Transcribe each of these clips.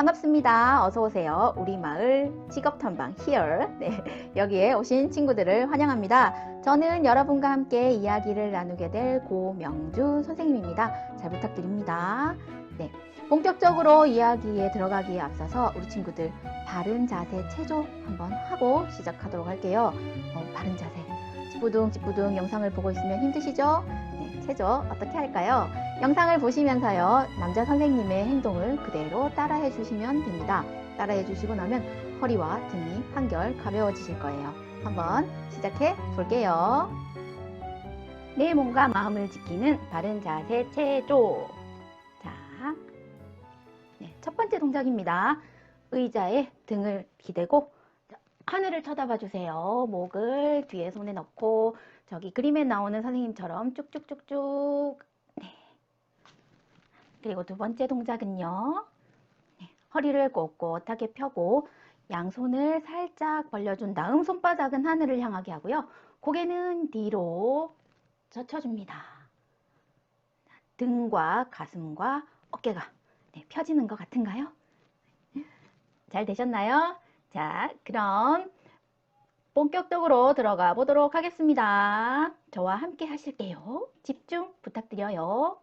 반갑습니다. 어서 오세요. 우리 마을 직업 탐방 here. 네, 여기에 오신 친구들을 환영합니다. 저는 여러분과 함께 이야기를 나누게 될 고명주 선생님입니다. 잘 부탁드립니다. 네, 본격적으로 이야기에 들어가기에 앞서서 우리 친구들 바른 자세 체조 한번 하고 시작하도록 할게요. 어, 바른 자세. 찌뿌둥 찌뿌둥 영상을 보고 있으면 힘드시죠? 네, 체조 어떻게 할까요? 영상을 보시면서요, 남자 선생님의 행동을 그대로 따라해 주시면 됩니다. 따라해 주시고 나면 허리와 등이 한결 가벼워지실 거예요. 한번 시작해 볼게요. 내 몸과 마음을 지키는 바른 자세 체조. 자, 네, 첫 번째 동작입니다. 의자에 등을 기대고 자, 하늘을 쳐다봐 주세요. 목을 뒤에 손에 넣고 저기 그림에 나오는 선생님처럼 쭉쭉쭉쭉 그리고 두 번째 동작은요. 네, 허리를 꼿꼿하게 펴고 양손을 살짝 벌려준 다음 손바닥은 하늘을 향하게 하고요. 고개는 뒤로 젖혀줍니다. 등과 가슴과 어깨가 네, 펴지는 것 같은가요? 잘 되셨나요? 자, 그럼 본격적으로 들어가 보도록 하겠습니다. 저와 함께 하실게요. 집중 부탁드려요.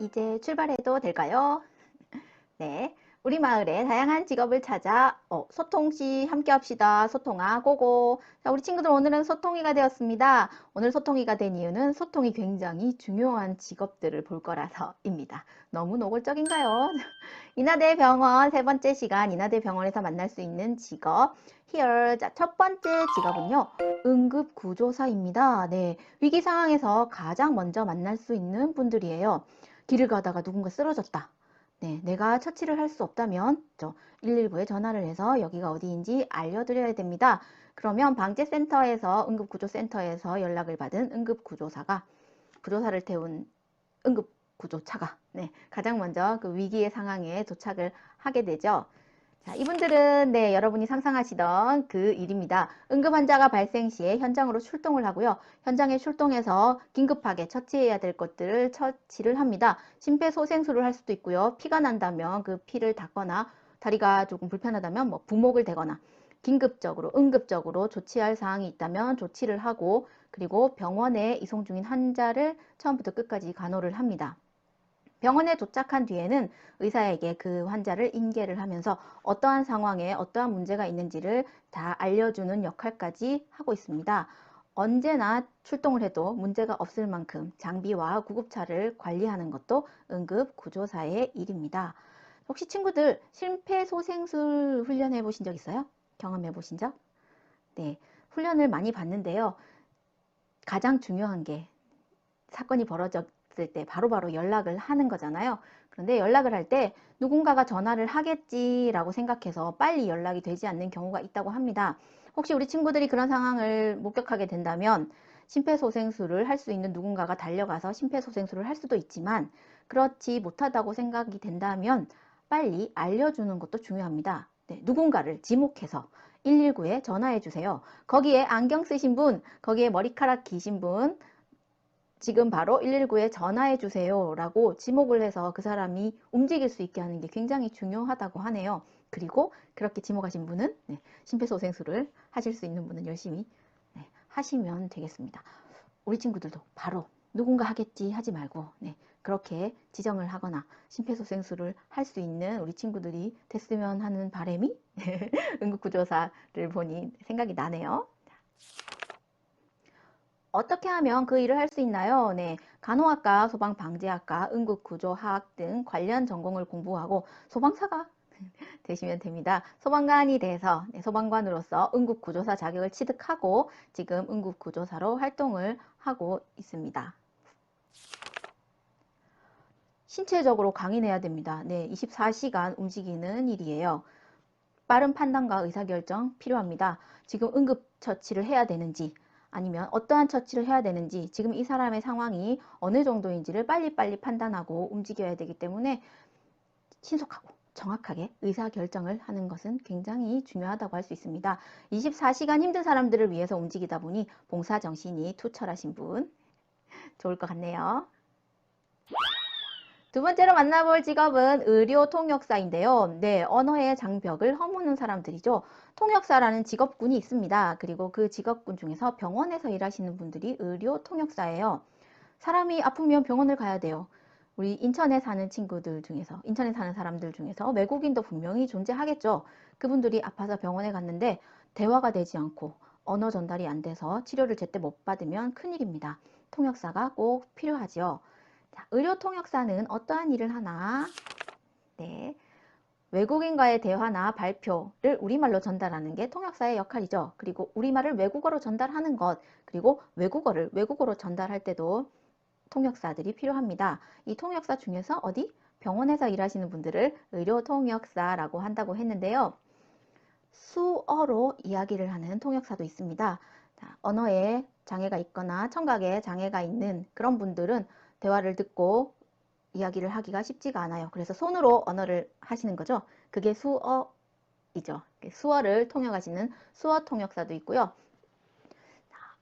이제 출발해도 될까요? 네. 우리 마을에 다양한 직업을 찾아 어, 소통씨 함께 합시다. 소통아 고고. 자, 우리 친구들 오늘은 소통이가 되었습니다. 오늘 소통이가 된 이유는 소통이 굉장히 중요한 직업들을 볼 거라서입니다. 너무 노골적인가요? 인하대 병원 세 번째 시간 인하대 병원에서 만날 수 있는 직업 here. 자, 첫 번째 직업은요. 응급구조사입니다. 네. 위기 상황에서 가장 먼저 만날 수 있는 분들이에요. 길을 가다가 누군가 쓰러졌다. 네, 내가 처치를 할 수 없다면 119에 전화를 해서 여기가 어디인지 알려드려야 됩니다. 그러면 방재센터에서 응급구조센터에서 연락을 받은 응급구조사가 구조사를 태운 응급구조차가 네, 가장 먼저 그 위기의 상황에 도착을 하게 되죠. 자, 이분들은 네, 여러분이 상상하시던 그 일입니다. 응급 환자가 발생 시에 현장으로 출동을 하고요. 현장에 출동해서 긴급하게 처치해야 될 것들을 처치를 합니다. 심폐소생술을 할 수도 있고요. 피가 난다면 그 피를 닦거나 다리가 조금 불편하다면 뭐 부목을 대거나 긴급적으로 응급적으로 조치할 사항이 있다면 조치를 하고 그리고 병원에 이송 중인 환자를 처음부터 끝까지 간호를 합니다. 병원에 도착한 뒤에는 의사에게 그 환자를 인계를 하면서 어떠한 상황에 어떠한 문제가 있는지를 다 알려주는 역할까지 하고 있습니다. 언제나 출동을 해도 문제가 없을 만큼 장비와 구급차를 관리하는 것도 응급구조사의 일입니다. 혹시 친구들 심폐소생술 훈련해 보신 적 있어요? 경험해 보신 적? 네, 훈련을 많이 봤는데요. 가장 중요한 게 사건이 벌어졌 있을 때 바로 바로 연락을 하는 거잖아요. 그런데 연락을 할 때 누군가가 전화를 하겠지라고 생각해서 빨리 연락이 되지 않는 경우가 있다고 합니다. 혹시 우리 친구들이 그런 상황을 목격하게 된다면 심폐소생술을 할 수 있는 누군가가 달려가서 심폐소생술을 할 수도 있지만 그렇지 못하다고 생각이 된다면 빨리 알려주는 것도 중요합니다. 네, 누군가를 지목해서 119에 전화해 주세요. 거기에 안경 쓰신 분, 거기에 머리카락 기신 분, 지금 바로 119에 전화해 주세요 라고 지목을 해서 그 사람이 움직일 수 있게 하는 게 굉장히 중요하다고 하네요. 그리고 그렇게 지목하신 분은 네, 심폐소생술을 하실 수 있는 분은 열심히 네, 하시면 되겠습니다. 우리 친구들도 바로 누군가 하겠지 하지 말고 네, 그렇게 지정을 하거나 심폐소생술을 할 수 있는 우리 친구들이 됐으면 하는 바람이 응급구조사를 보니 생각이 나네요. 어떻게 하면 그 일을 할 수 있나요? 네, 간호학과, 소방방재학과, 응급구조학 등 관련 전공을 공부하고 소방사가 되시면 됩니다. 소방관이 돼서 네, 소방관으로서 응급구조사 자격을 취득하고 지금 응급구조사로 활동을 하고 있습니다. 신체적으로 강인해야 됩니다. 네, 24시간 움직이는 일이에요. 빠른 판단과 의사결정 필요합니다. 지금 응급처치를 해야 되는지 아니면 어떠한 처치를 해야 되는지 지금 이 사람의 상황이 어느 정도인지를 빨리빨리 판단하고 움직여야 되기 때문에 신속하고 정확하게 의사결정을 하는 것은 굉장히 중요하다고 할 수 있습니다. 24시간 힘든 사람들을 위해서 움직이다 보니 봉사정신이 투철하신 분 좋을 것 같네요. 두 번째로 만나볼 직업은 의료 통역사인데요. 네, 언어의 장벽을 허무는 사람들이죠. 통역사라는 직업군이 있습니다. 그리고 그 직업군 중에서 병원에서 일하시는 분들이 의료 통역사예요. 사람이 아프면 병원을 가야 돼요. 우리 인천에 사는 친구들 중에서, 인천에 사는 사람들 중에서 외국인도 분명히 존재하겠죠. 그분들이 아파서 병원에 갔는데 대화가 되지 않고 언어 전달이 안 돼서 치료를 제때 못 받으면 큰일입니다. 통역사가 꼭 필요하지요. 자, 의료 통역사는 어떠한 일을 하나? 네. 외국인과의 대화나 발표를 우리말로 전달하는 게 통역사의 역할이죠. 그리고 우리말을 외국어로 전달하는 것, 그리고 외국어를 외국어로 전달할 때도 통역사들이 필요합니다. 이 통역사 중에서 어디? 병원에서 일하시는 분들을 의료 통역사라고 한다고 했는데요. 수어로 이야기를 하는 통역사도 있습니다. 자, 언어에 장애가 있거나 청각에 장애가 있는 그런 분들은 대화를 듣고 이야기를 하기가 쉽지가 않아요. 그래서 손으로 언어를 하시는 거죠. 그게 수어이죠. 수어를 통역하시는 수어 통역사도 있고요.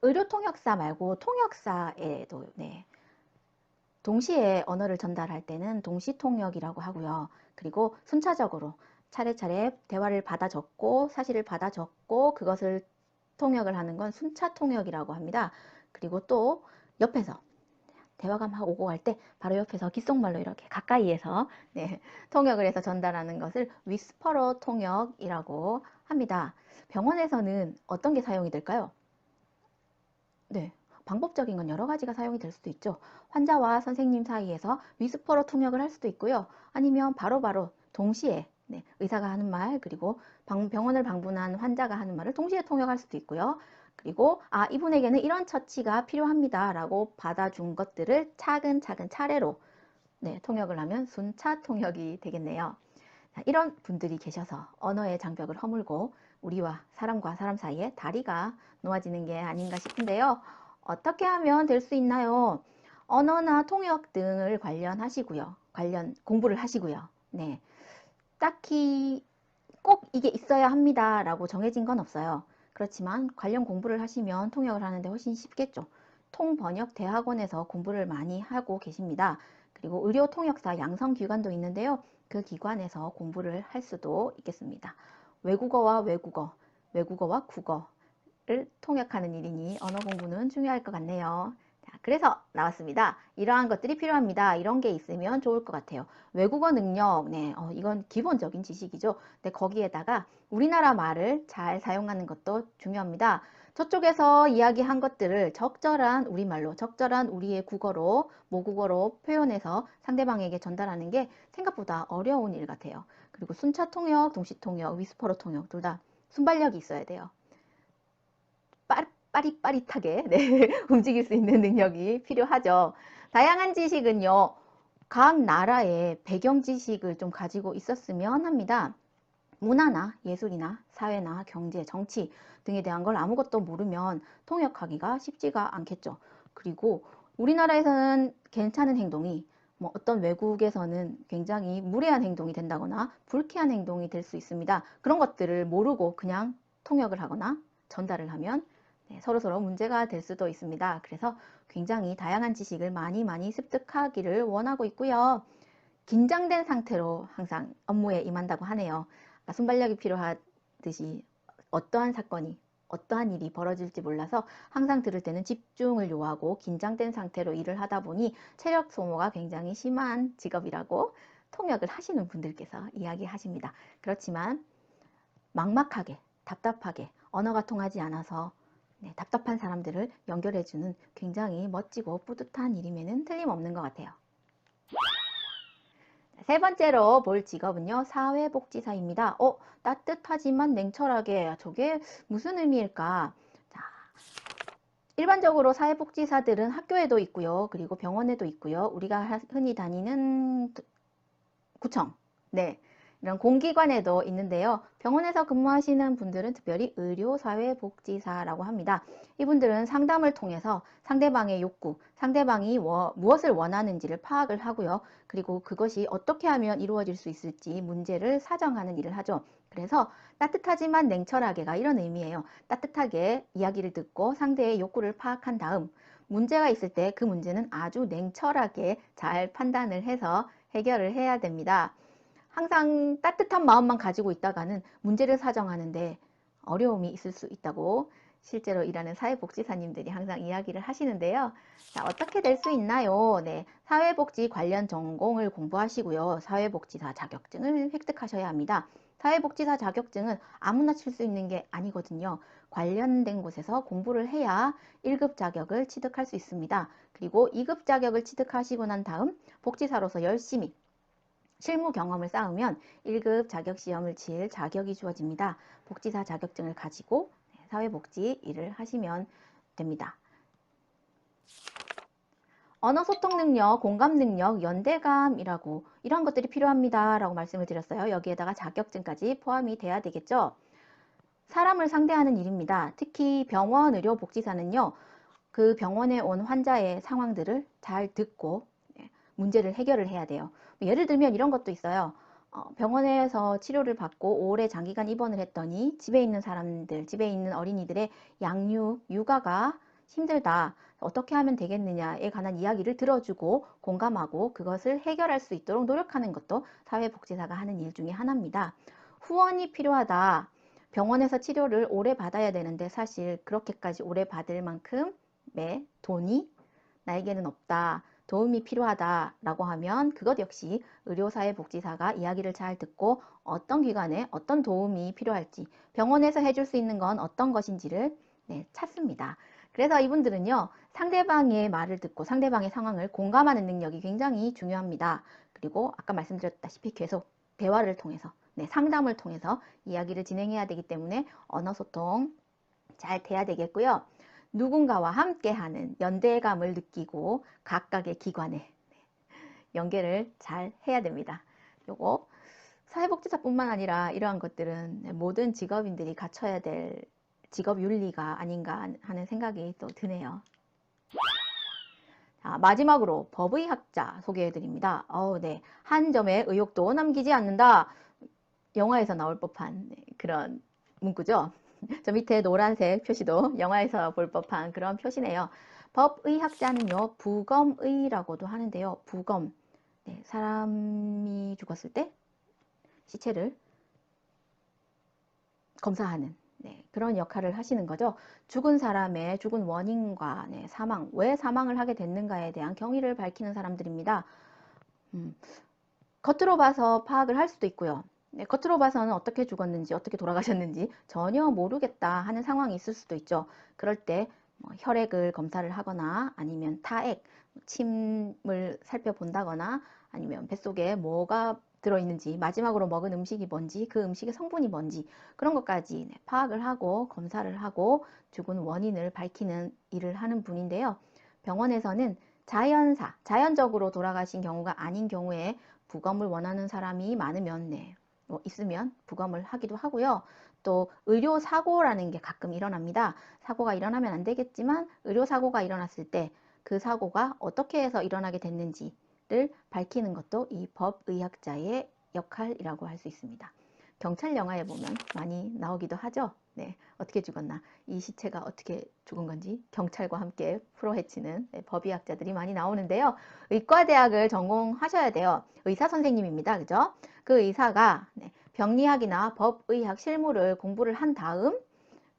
의료 통역사 말고 통역사에도 네. 동시에 언어를 전달할 때는 동시 통역이라고 하고요. 그리고 순차적으로 차례차례 대화를 받아 적고 사실을 받아 적고 그것을 통역을 하는 건 순차 통역이라고 합니다. 그리고 또 옆에서 대화가 막 오고 갈 때 바로 옆에서 귓속말로 이렇게 가까이에서 네, 통역을 해서 전달하는 것을 위스퍼러 통역이라고 합니다. 병원에서는 어떤 게 사용이 될까요? 네, 방법적인 건 여러 가지가 사용이 될 수도 있죠. 환자와 선생님 사이에서 위스퍼러 통역을 할 수도 있고요. 아니면 바로바로 바로 동시에 네, 의사가 하는 말 그리고 병원을 방문한 환자가 하는 말을 동시에 통역할 수도 있고요. 그리고 아 이분에게는 이런 처치가 필요합니다 라고 받아준 것들을 차근차근 차례로 네, 통역을 하면 순차 통역이 되겠네요. 자, 이런 분들이 계셔서 언어의 장벽을 허물고 우리와 사람과 사람 사이에 다리가 놓아지는 게 아닌가 싶은데요. 어떻게 하면 될 수 있나요? 언어나 통역 등을 관련하시고요. 관련 공부를 하시고요. 네. 딱히 꼭 이게 있어야 합니다 라고 정해진 건 없어요. 그렇지만 관련 공부를 하시면 통역을 하는데 훨씬 쉽겠죠. 통번역 대학원에서 공부를 많이 하고 계십니다. 그리고 의료 통역사 양성 기관도 있는데요. 그 기관에서 공부를 할 수도 있겠습니다. 외국어와 외국어, 외국어와 국어를 통역하는 일이니 언어 공부는 중요할 것 같네요. 그래서 나왔습니다. 이러한 것들이 필요합니다. 이런 게 있으면 좋을 것 같아요. 외국어 능력, 네, 어, 이건 기본적인 지식이죠. 근데 거기에다가 우리나라 말을 잘 사용하는 것도 중요합니다. 저쪽에서 이야기한 것들을 적절한 우리말로, 적절한 우리의 국어로, 모국어로 표현해서 상대방에게 전달하는 게 생각보다 어려운 일 같아요. 그리고 순차 통역, 동시 통역, 위스퍼로 통역 둘 다 순발력이 있어야 돼요. 빠르, 빠릿빠릿하게 네, 움직일 수 있는 능력이 필요하죠. 다양한 지식은요. 각 나라의 배경 지식을 좀 가지고 있었으면 합니다. 문화나 예술이나 사회나 경제, 정치 등에 대한 걸 아무것도 모르면 통역하기가 쉽지가 않겠죠. 그리고 우리나라에서는 괜찮은 행동이 뭐 어떤 외국에서는 굉장히 무례한 행동이 된다거나 불쾌한 행동이 될 수 있습니다. 그런 것들을 모르고 그냥 통역을 하거나 전달을 하면 네, 서로서로 문제가 될 수도 있습니다. 그래서 굉장히 다양한 지식을 많이 많이 습득하기를 원하고 있고요. 긴장된 상태로 항상 업무에 임한다고 하네요. 순발력이 필요하듯이 어떠한 사건이 어떠한 일이 벌어질지 몰라서 항상 들을 때는 집중을 요하고 긴장된 상태로 일을 하다 보니 체력 소모가 굉장히 심한 직업이라고 통역을 하시는 분들께서 이야기하십니다. 그렇지만 막막하게 답답하게 언어가 통하지 않아서 네, 답답한 사람들을 연결해주는 굉장히 멋지고 뿌듯한 일임에는 틀림없는 것 같아요. 세 번째로 볼 직업은요, 사회복지사입니다. 어, 따뜻하지만 냉철하게. 저게 무슨 의미일까? 자, 일반적으로 사회복지사들은 학교에도 있고요, 그리고 병원에도 있고요, 우리가 흔히 다니는 구청, 네, 이런 공기관에도 있는데요. 병원에서 근무하시는 분들은 특별히 의료사회복지사라고 합니다. 이분들은 상담을 통해서 상대방의 욕구, 상대방이 워, 무엇을 원하는지를 파악을 하고요. 그리고 그것이 어떻게 하면 이루어질 수 있을지 문제를 사정하는 일을 하죠. 그래서 따뜻하지만 냉철하게가 이런 의미예요. 따뜻하게 이야기를 듣고 상대의 욕구를 파악한 다음 문제가 있을 때 그 문제는 아주 냉철하게 잘 판단을 해서 해결을 해야 됩니다. 항상 따뜻한 마음만 가지고 있다가는 문제를 사정하는데 어려움이 있을 수 있다고 실제로 일하는 사회복지사님들이 항상 이야기를 하시는데요. 자, 어떻게 될 수 있나요? 네, 사회복지 관련 전공을 공부하시고요. 사회복지사 자격증을 획득하셔야 합니다. 사회복지사 자격증은 아무나 칠 수 있는 게 아니거든요. 관련된 곳에서 공부를 해야 1급 자격을 취득할 수 있습니다. 그리고 2급 자격을 취득하시고 난 다음 복지사로서 열심히 실무 경험을 쌓으면 1급 자격 시험을 칠 자격이 주어집니다. 복지사 자격증을 가지고 사회복지 일을 하시면 됩니다. 언어 소통 능력, 공감 능력, 연대감이라고 이런 것들이 필요합니다. 라고 말씀을 드렸어요. 여기에다가 자격증까지 포함이 돼야 되겠죠. 사람을 상대하는 일입니다. 특히 병원 의료 복지사는요. 그 병원에 온 환자의 상황들을 잘 듣고 예, 문제를 해결을 해야 돼요. 예를 들면 이런 것도 있어요. 어, 병원에서 치료를 받고 오래 장기간 입원을 했더니 집에 있는 사람들, 집에 있는 어린이들의 양육, 육아가 힘들다. 어떻게 하면 되겠느냐에 관한 이야기를 들어주고 공감하고 그것을 해결할 수 있도록 노력하는 것도 사회복지사가 하는 일 중에 하나입니다. 후원이 필요하다. 병원에서 치료를 오래 받아야 되는데 사실 그렇게까지 오래 받을 만큼의 돈이 나에게는 없다. 도움이 필요하다라고 하면 그것 역시 의료사회복지사가 이야기를 잘 듣고 어떤 기관에 어떤 도움이 필요할지 병원에서 해줄 수 있는 건 어떤 것인지를 네, 찾습니다. 그래서 이분들은요 상대방의 말을 듣고 상대방의 상황을 공감하는 능력이 굉장히 중요합니다. 그리고 아까 말씀드렸다시피 계속 대화를 통해서 네, 상담을 통해서 이야기를 진행해야 되기 때문에 언어 소통 잘 돼야 되겠고요. 누군가와 함께하는 연대감을 느끼고 각각의 기관에 연계를 잘 해야 됩니다. 요거 사회복지사뿐만 아니라 이러한 것들은 모든 직업인들이 갖춰야 될 직업 윤리가 아닌가 하는 생각이 또 드네요. 자, 마지막으로 법의 학자 소개해 드립니다. 어우, 네. 한 점의 의욕도 남기지 않는다. 영화에서 나올 법한 네, 그런 문구죠. 저 밑에 노란색 표시도 영화에서 볼 법한 그런 표시네요. 법의학자는요, 부검의라고도 하는데요. 부검. 네, 사람이 죽었을 때 시체를 검사하는 네, 그런 역할을 하시는 거죠. 죽은 사람의 죽은 원인과 네, 사망, 왜 사망을 하게 됐는가에 대한 경위를 밝히는 사람들입니다. 음, 겉으로 봐서 파악을 할 수도 있고요. 네, 겉으로 봐서는 어떻게 죽었는지, 어떻게 돌아가셨는지 전혀 모르겠다 하는 상황이 있을 수도 있죠. 그럴 때 뭐 혈액을 검사를 하거나 아니면 타액, 침을 살펴본다거나 아니면 뱃속에 뭐가 들어있는지 마지막으로 먹은 음식이 뭔지 그 음식의 성분이 뭔지 그런 것까지 네, 파악을 하고 검사를 하고 죽은 원인을 밝히는 일을 하는 분인데요. 병원에서는 자연사, 자연적으로 돌아가신 경우가 아닌 경우에 부검을 원하는 사람이 많으면 네, 뭐 있으면 부검을 하기도 하고요. 또 의료 사고라는 게 가끔 일어납니다. 사고가 일어나면 안 되겠지만 의료 사고가 일어났을 때 그 사고가 어떻게 해서 일어나게 됐는지를 밝히는 것도 이 법의학자의 역할이라고 할 수 있습니다. 경찰 영화에 보면 많이 나오기도 하죠. 네, 어떻게 죽었나, 이 시체가 어떻게 죽은 건지 경찰과 함께 풀어헤치는 네, 법의학자들이 많이 나오는데요. 의과대학을 전공하셔야 돼요. 의사 선생님입니다. 그죠? 그 의사가 네, 병리학이나 법의학 실무를 공부를 한 다음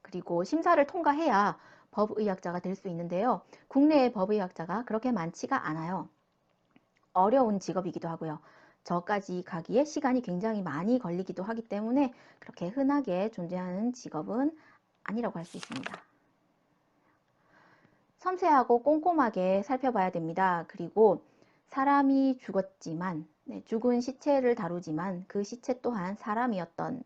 그리고 심사를 통과해야 법의학자가 될 수 있는데요. 국내의 법의학자가 그렇게 많지가 않아요. 어려운 직업이기도 하고요. 저까지 가기에 시간이 굉장히 많이 걸리기도 하기 때문에 그렇게 흔하게 존재하는 직업은 아니라고 할 수 있습니다. 섬세하고 꼼꼼하게 살펴봐야 됩니다. 그리고 사람이 죽었지만 네, 죽은 시체를 다루지만 그 시체 또한 사람이었던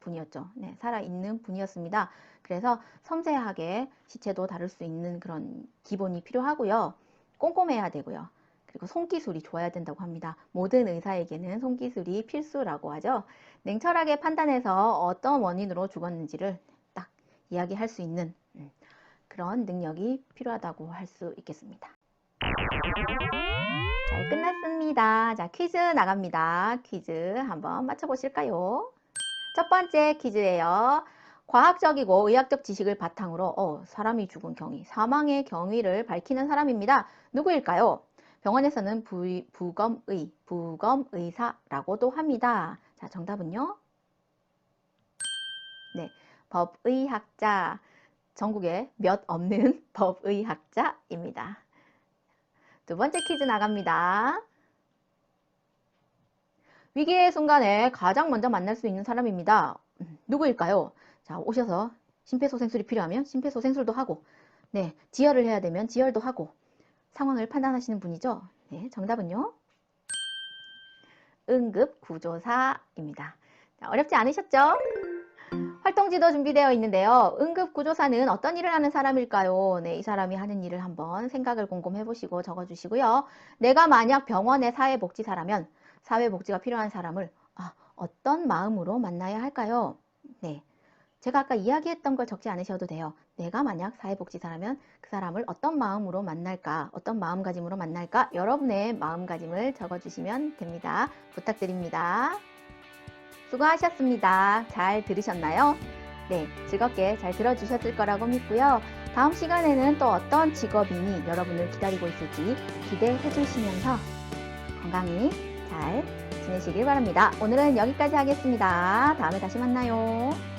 분이었죠. 네, 살아있는 분이었습니다. 그래서 섬세하게 시체도 다룰 수 있는 그런 기본이 필요하고요. 꼼꼼해야 되고요. 그리고 손기술이 좋아야 된다고 합니다. 모든 의사에게는 손기술이 필수라고 하죠. 냉철하게 판단해서 어떤 원인으로 죽었는지를 딱 이야기할 수 있는 음, 그런 능력이 필요하다고 할 수 있겠습니다. 잘 끝났습니다. 자, 퀴즈 나갑니다. 퀴즈 한번 맞춰보실까요? 첫 번째 퀴즈예요. 과학적이고 의학적 지식을 바탕으로 어, 사람이 죽은 경위, 사망의 경위를 밝히는 사람입니다. 누구일까요? 병원에서는 부, 부검의, 부검의사라고도 합니다. 자, 정답은요? 네, 법의학자. 전국에 몇 없는 법의학자입니다. 두 번째 퀴즈 나갑니다. 위기의 순간에 가장 먼저 만날 수 있는 사람입니다. 음, 누구일까요? 자, 오셔서 심폐소생술이 필요하면 심폐소생술도 하고, 네, 지혈을 해야 되면 지혈도 하고, 상황을 판단하시는 분이죠. 네, 정답은요? 응급구조사입니다. 자, 어렵지 않으셨죠? 활동지도 준비되어 있는데요. 응급구조사는 어떤 일을 하는 사람일까요? 네, 이 사람이 하는 일을 한번 생각을 곰곰해 보시고 적어 주시고요. 내가 만약 병원의 사회복지사라면 사회복지가 필요한 사람을 아, 어떤 마음으로 만나야 할까요? 네. 제가 아까 이야기했던 걸 적지 않으셔도 돼요. 내가 만약 사회복지사라면 그 사람을 어떤 마음으로 만날까, 어떤 마음가짐으로 만날까, 여러분의 마음가짐을 적어주시면 됩니다. 부탁드립니다. 수고하셨습니다. 잘 들으셨나요? 네, 즐겁게 잘 들어주셨을 거라고 믿고요. 다음 시간에는 또 어떤 직업인이 여러분을 기다리고 있을지 기대해 주시면서 건강히 잘 지내시길 바랍니다. 오늘은 여기까지 하겠습니다. 다음에 다시 만나요.